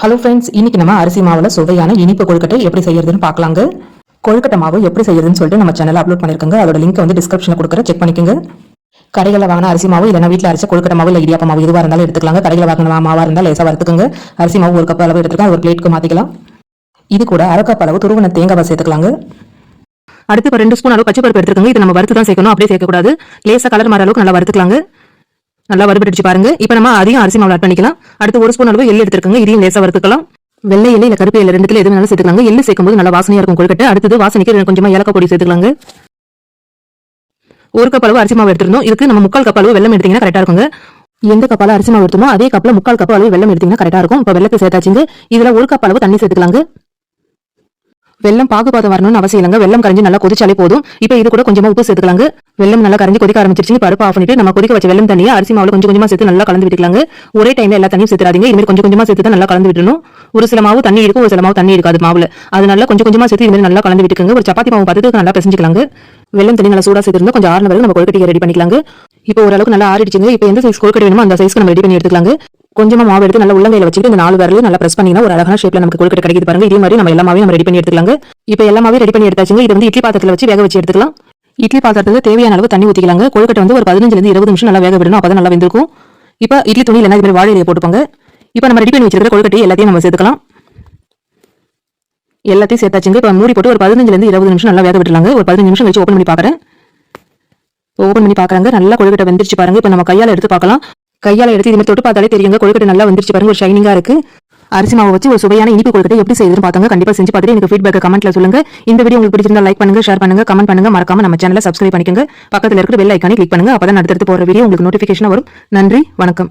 Hello friends இன்னைக்கு நம்ம அரிசி மாவில் சுவையான இனிப்பு கொழுக்கட்டை எப்படி செய்யறதுன்னு பார்க்கலாங்க. கொழுக்கட்டை மாவு எப்படி செய்யறதுன்னு சொல்லிட்டு நம்ம சேனல் அப்லோட் பண்ணிருக்கோங்க. அதோட லிங்க் வந்து டிஸ்கிரிப்ஷனில் கொடுக்குற செக் பண்ணிக்கோங்க. கடைகளில் வாங்கின அரிசி மாவு இல்லைனா வீட்டில் அரிசி கொழுக்கட்டை மாவு இல்லை இடியாப்ப மாவு எதுவாக இருந்தாலும் எடுத்துக்கலாங்க. கடையில் வாங்கின மாவாக இருந்தால் லேசாக வறுத்துக்கோங்க. அரிசி மாவு ஒரு கப் அளவு எடுத்துக்கலாம். ஒரு பிளேட்க்கு மாற்றிக்கலாம் இது கூட அரை கப் அளவு துருவன தேங்காவை சேர்த்துக்கலாங்க. அடுத்து இப்போ ரெண்டு ஸ்பூன் அளவு பச்சை பருப்பு எடுத்துக்கோங்க. இது நம்ம வறுத்து தான் சேர்க்கணும். அப்படியே சேர்க்கக்கூடாது. லேசாக கலர் மாற அளவுக்கு நல்லா வறுத்துக்கலாங்க. நல்லா வறுபட்டுச்சு பாருங்க. இப்போ நம்ம அதிகம் அரிசி மாவு ஆட் பண்ணிக்கலாம். அடுத்து ஒரு ஸ்பூன் அளவு எள்ளு எடுத்துருக்காங்க. இதையும் லேசா வறுத்துக்கலாம். வெள்ளை எள்ளு இல்ல கருப்பு எள்ளு ரெண்டுத்துல எது வேணாலும் சேர்த்துக்கலாங்க. எள்ளு சேர்க்கும்போது நல்லா வாசனையா இருக்கும் கொழுக்கட்டை. அடுத்தது வாசனைக்கு கொஞ்சமா ஏலக்காய் பொடி சேர்த்துக்கலாங்க. ஒரு கப் அளவு அரிசி மாவு எடுத்திருந்தோம். இதுக்கு நம்ம முக்கால் கப் அளவு வெள்ளம் எடுத்தீங்கன்னா கரெக்டா இருக்குங்க. எந்த கப்பால அரிசி மாவு எடுத்தோமோ அதே கப்ல முக்கால் கப் அளவு வெள்ளம் எடுத்தீங்கன்னா கரெக்டா இருக்கும். இப்போ வெள்ளத்தை சேர்த்தாச்சுங்க. இதுல ஒரு கப் அளவு தண்ணி சேர்த்துக்கலாங்க. வெள்ளம் பாகுபாதம் வரணும்னு அவசியம் இல்லைங்க. வெள்ளம் கரைஞ்சி நல்லா கொதிச்சாலே போதும். இப்போ இது கூட கொஞ்சமா உப்பு சேர்த்துக்கலாங்க. வெள்ளம் நல்லா கரைஞ்சி கொதிக்க ஆரம்பிச்சிருச்சு. பருப்பு ஆஃப் பண்ணிட்டு நம்ம கொதிக்க வச்ச வெள்ளம் தண்ணியை அரிசி மாவுல கொஞ்சம் கொஞ்சமா சேர்த்து நல்லா கலந்து விட்டுக்கலாங்க. ஒரே டைம்ல எல்லா தண்ணியும் சேர்த்துறாதீங்க. இதுமாதிரி கொஞ்சம் கொஞ்சமா சேர்த்து தான் நல்லா கலந்து விட்டுணும் ஒரு சில மாவு தண்ணி இருக்கும் ஒரு சில மாவு தண்ணி இருக்காது மாவுல. அது நல்லா கொஞ்சம் கொஞ்சமா சேர்த்து இதுமாதிரி நல்லா கலந்து விட்டுக்கோங்க. ஒரு சப்பாத்தி மாவு பதத்துக்கு நல்லா பிசைஞ்சிக்கலாங்க. வெள்ளம் தண்ணி நல்லா சூடா சேர்த்துருந்து கொஞ்சம் ஆறுன வரைக்கும் நம்ம கொழுக்கட்டையை ரெடி பண்ணிக்கலாங்க. இப்போ ஓரளவுக்கு நல்லா ஆறிடுச்சுங்க. இப்போ எந்த சைஸ் கொழுக்கட்டை வேணுமோ அந்த சைஸ்க்கு நம்ம ரெடி பண்ணி எடுத்துக்கலாங்க. கொஞ்சமா மாவு எடுத்து நல்லா உள்ளங்கையில வச்சுட்டு இந்த நாலு விரலையும் நல்லா பிரஸ் பண்ணினா ஒரு அழகான ஷேப்ல நமக்கு கொழுக்கட்டை கிடைக்குது பாருங்க. இதே மாதிரி நம்ம எல்லாமே நம்ம ரெடி பண்ணி எடுத்துக்கலாங்க. இப்போ எல்லாமே ரெடி பண்ணி எடுத்தாச்சுங்க. இது வந்து இட்லி பாத்திரத்துல வச்சு வேக வச்சு எடுத்துக்கலாம். இட்லி பாத்திரத்துல தேவையான அளவு தண்ணி ஊத்திக்கலாங்க. கொழுக்கட்டை வந்து ஒரு பதினஞ்சுலேருந்து இருபது நிமிஷம் நல்லா வேக விடணும். அப்பதான் நல்லா வெந்திருக்கும். இப்போ இட்லி துணி இல்லைன்னா இது மாதிரி வாழை போட்டுப்பாங்க இப்போ நம்ம ரெடி பண்ணி வச்சிருக்கிற கொழுக்கட்டை எல்லாத்தையும் நம்ம சேர்த்துக்கலாம். எல்லாத்தையும் சேர்த்தாச்சுங்க. இப்போ மூடி போட்டு ஒரு பதினஞ்சுல இருந்து இருபது நிமிஷம் நல்லா வேக விட்டுலாங்க ஒரு பதினஞ்சு நிமிஷம் கழிச்சு ஓப்பன் பண்ணி பார்க்கறேன் ஓப்பன் பண்ணி பார்க்குறாங்க நல்லா கொழுக்கட்டை வெந்துருச்சு பாருங்க. இப்போ நம்ம கையால எடுத்து பார்க்கலாம். கையால எடுத்து இது மாதிரி தொட்டு பார்த்தாலே தெரியுங்க. கொழுக்கட்டை நல்லா வந்துருச்சு பாருங்க. ஒரு ஷைனிங்கா இருக்கு. அரிசி மாவு வச்சு ஒரு சுவையான இனிப்பு கொழுக்கட்டை எப்படி செய்யுதுன்னு பார்த்தாங்க. கண்டிப்பா செஞ்சு பார்த்துட்டு எனக்கு ஃபீட்பேக் கமெண்ட்ல சொல்லுங்க. இந்த வீடியோ உங்களுக்கு பிடிச்சிருந்தா லைக் பண்ணுங்க ஷேர் பண்ணுங்க கமெண்ட் பண்ணுங்க. மறக்காம நம்ம சேனலை சப்ஸ்கிரைப் பண்ணிக்கோங்க. பக்கத்துல இருக்கிற பெல் ஐக்கானே கிளிக் பண்ணுங்க. அப்பதான் அடுத்தடுத்து போற வீடியோ உங்களுக்கு நோட்டிபிகேஷன் வரும். நன்றி வணக்கம்.